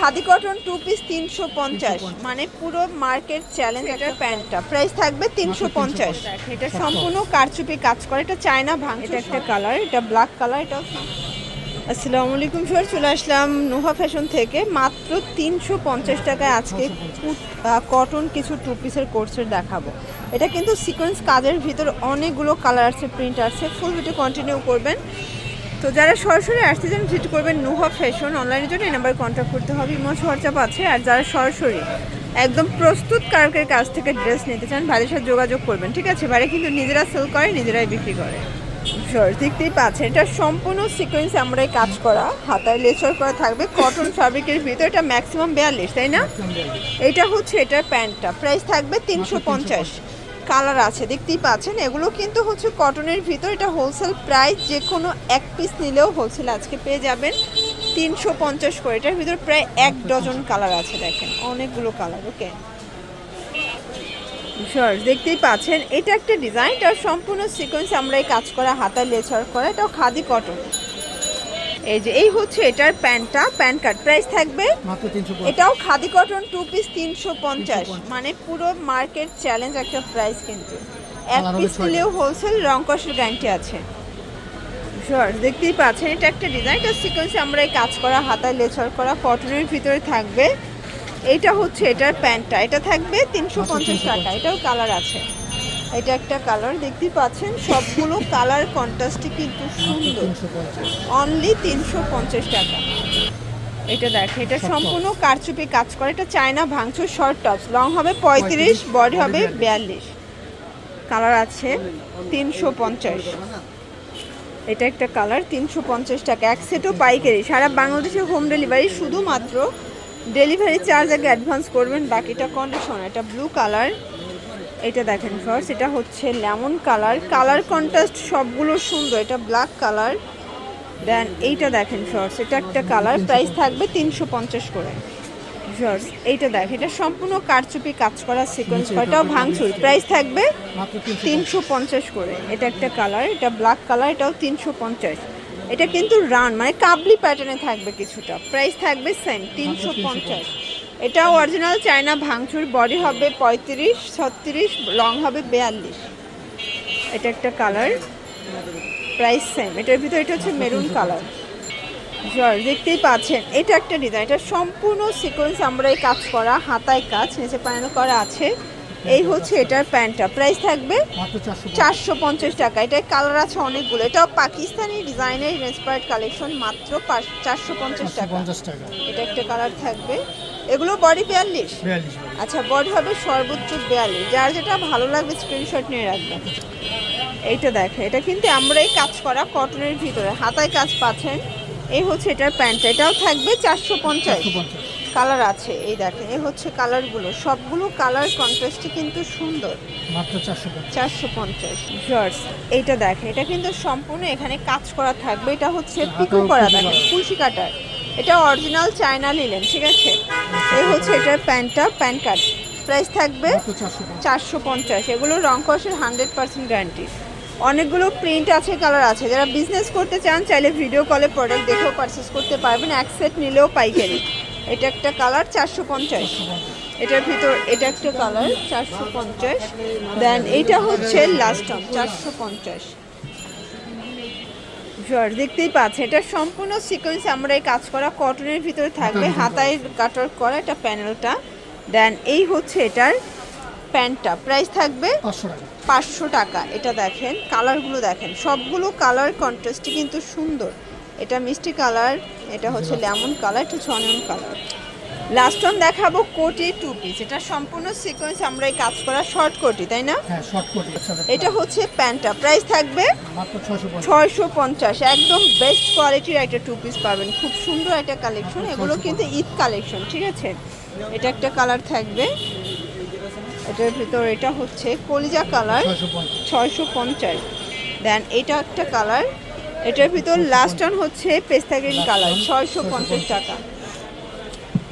Khadi cotton two piece তিনশো পঞ্চাশ। মানে পুরো মার্কেট চ্যালেঞ্জ একটা প্যান্টটা। প্রাইস থাকবে তিনশো পঞ্চাশ। এটা সম্পূর্ণ কারচুপি কাজ করে। এটা চায়না ভাঙ এটা একটা কালার এটা ব্ল্যাক কালার এটা আসসালামু আলাইকুম স্যার চলে আসলাম নোহা ফ্যাশন থেকে। মাত্র তিনশো পঞ্চাশ টাকায় আজকে কটন কিছু টু পিসের কোর্সের দেখাবো। এটা কিন্তু সিকোয়েন্স কাজের ভিতর অনেকগুলো কালার আছে প্রিন্ট আছে। ফুল ভিডিও কন্টিনিউ করবেন। তো যারা সরাসরি আসতে চান ভিজিট করবেন নুহা ফ্যাশন অনলাইনের জন্য। এই নাম্বারে কন্ট্যাক্ট করতে হবে। ইমো হোয়াটসঅ্যাপ আছে। আর যারা সরাসরি একদম প্রস্তুত কারকের কাছ থেকে ড্রেস নিতে চান ভাইয়ের সাথে যোগাযোগ করবেন ঠিক আছে? ভাইরা কিন্তু নিজেরা সেল করে নিজেরাই বিক্রি করে। শর্ট দেখতেই পাচ্ছেন এটা সম্পূর্ণ সিকোয়েন্স আমরাই কাজ করা। হাতায় লেচার করা থাকবে কটন ফ্যাব্রিকের ভিতরে এটা ম্যাক্সিমাম বিয়াল্লিশ তাই না? এটা হচ্ছে এটার প্যান্টটা প্রাইস থাকবে তিনশো পঞ্চাশ। কালার আছে, দেখতেই পাচ্ছেন? এগুলো কিন্তু হচ্ছে কটনের ভিতর, এটা হোলসেল প্রাইস যে কোনো এক পিস নিলেও হোলসেল আজকে পেয়ে যাবেন তিনশো পঞ্চাশ করে। এটার ভিতর প্রায় এক ডজন কালার আছে, দেখেন। অনেকগুলো কালার, ওকে? শর্ট দেখতেই পাচ্ছেন। এটা একটা ডিজাইন এটা সম্পূর্ণ সিকোয়েন্স আমরা এই কাজ করা, হাতায় লেচার করা, এটাও খাদি কটন এই যে এই হচ্ছে এটার প্যান্টটা প্যান্ট কার্ড প্রাইস থাকবে এটাও খাদি কটন টু পিস তিনশো পঞ্চাশ। মানে পুরো মার্কেট চ্যালেঞ্জ একটা প্রাইস কিন্তু। এক পিস। নিলেও হোলসেল রং কষের গ্যারান্টি আছে। শর্ট দেখতেই পাচ্ছেন এটা একটা ডিজাইন এটা সিকোয়েন্সে আমরা এই কাজ করা হাতায় লেচার করা কটনের ভিতরে থাকবে। এইটা হচ্ছে এটার প্যান্টটা এটা থাকবে তিনশো পঞ্চাশ টাকা এটাও কালার আছে। এটা একটা কালার দেখতেই পাচ্ছেন সবগুলো কালার কন্ট্রাস্টই কিন্তু সুন্দর। অনলি তিনশো পঞ্চাশ টাকা। এটা দেখ এটা সম্পূর্ণ কারচুপি কাজ করে এটা চায়না ভাঙচুর শর্ট টপস লং হবে পঁয়ত্রিশ বডি হবে বিয়াল্লিশ। কালার আছে তিনশো পঞ্চাশ। এটা একটা কালার তিনশো পঞ্চাশ টাকা। এক সেটও পাইকারি। সারা বাংলাদেশে হোম ডেলিভারি শুধুমাত্র ডেলিভারি চার্জ আগে অ্যাডভান্স করবেন বাকিটা কন্ডিশন এটা ব্লু কালার এটা দেখেন ফার্স্ট এটা হচ্ছে লেমন কালার কালার কন্ট্রাস্ট সবগুলো সুন্দর এটা ব্ল্যাক কালার দেন এইটা দেখেন শর্টস এটা একটা কালার প্রাইস থাকবে তিনশো পঞ্চাশ করে। শর্টস এইটা দেখ এটা সম্পূর্ণ কারচুপি কাজ করা সিকোয়েন্স কয়টাও ভাঙচুর। প্রাইস থাকবে তিনশো পঞ্চাশ। করে। এটা একটা কালার এটা ব্ল্যাক কালার এটাও তিনশো পঞ্চাশ। এটা কিন্তু রান মানে কাবলি প্যাটার্নে থাকবে কিছুটা। প্রাইস থাকবে সেম তিনশো পঞ্চাশ। এটাও অরিজিনাল চায়না ভাঙচুর বডি হবে পঁয়ত্রিশ ছত্রিশ লং হবে বেয়াল্লিশ। এটা একটা কালার প্রাইস সেম এটার ভিতরে এটা হচ্ছে মেরুন কালার জল দেখতেই পাচ্ছেন এটা একটা ডিজাইন এটা সম্পূর্ণ সিকোয়েন্স আমরা এই কাজ করা হাতায় কাজ নিচে পায়নো করা আছে। এই হচ্ছে এটার প্যান্টটা। প্রাইস থাকবে চারশো পঞ্চাশ। টাকা। এটার কালার আছে অনেকগুলো। এটাও পাকিস্তানি ডিজাইনের ইন্সপায়ার্ড কালেকশন মাত্র চারশো পঞ্চাশ টাকা। এটা একটা কালার থাকবে। এগুলো বডি বিয়াল্লিশ? আচ্ছা বডি হবে সর্বোচ্চ বিয়াল্লিশ। যার যেটা ভালো লাগবে স্ক্রিনশট নিয়ে রাখবেন এইটা দেখে এটা কিন্তু আমরাই কাজ করা কটনের ভিতরে। হাতায় কাজ পাচ্ছেন। এই হচ্ছে এটার প্যান্ট এটাও থাকবে চারশো পঞ্চাশ। কালার আছে এই দেখেন এই হচ্ছে কালারগুলো সবগুলো কালার কন্ট্রাস্টই কিন্তু সুন্দর। মাত্র চারশো পঞ্চাশ। জর্জ এইটা দেখেন এটা কিন্তু সম্পূর্ণ এখানে কাজ করা থাকবে। এটা হচ্ছে পিকো করা দেখেন কুলসি কাটার। এটা অরিজিনাল চায়না নিলেন ঠিক আছে? এই হচ্ছে এটার প্যান্টটা প্যান্ট কার্ড। প্রাইস থাকবে চারশো পঞ্চাশ। এগুলো রং কষের হান্ড্রেড পার্সেন্ট গ্যারান্টি অনেকগুলো প্রিন্ট আছে কালার আছে। যারা বিজনেস করতে চান, চাইলে ভিডিও কলে প্রোডাক্ট দেখেও পারচেস করতে পারবেন। এক সেট নিলেও পাইকারি। এটা একটা কালার চারশো পঞ্চাশ। এটার ভিতর, এটা একটা কালার চারশো পঞ্চাশ। দেন এটা হচ্ছে লাস্ট চারশো পঞ্চাশ। জর্জ দেখতেই পাচ্ছেন। এটা সম্পূর্ণ সিকোয়েন্স আমরা এই কাজ করা কটনের ভিতরে থাকবে হাতায় কাটার করা এটা প্যানেলটা দেন এই হচ্ছে এটার প্যান্টটা প্রাইস থাকবে পাঁচশো টাকা। পাঁচশো টাকা। এটা দেখেন কালারগুলো দেখেন। সবগুলো কালার কন্ট্রাস্টই কিন্তু সুন্দর। এটা মিষ্টি কালার এটা হচ্ছে লেমন কালার এটা হচ্ছে অনিয়ন কালার লাস্ট অন দেখাবো কোটি টু পিস এটা সম্পূর্ণ সিকোয়েন্স আমরা এই কাজ করা শর্ট কোটি তাই না? হ্যাঁ শর্ট কোটি এটা হচ্ছে প্যান্টটা প্রাইস থাকবে ছয়শো পঞ্চাশ। একদম বেস্ট কোয়ালিটির একটা টু পিস পাবেন। খুব সুন্দর একটা কালেকশন এগুলো কিন্তু ঈদ কালেকশন ঠিক আছে? এটা একটা কালার থাকবে। এটার ভিতর এটা হচ্ছে কলিজা কালার ছয়শো পঞ্চাশ। ছয়শো পঞ্চাশ। দেন এটা একটা কালার এটার ভিতর লাস্ট অন হচ্ছে পেস্তা গ্রিন কালার ছয়শো পঞ্চাশ। টাকা।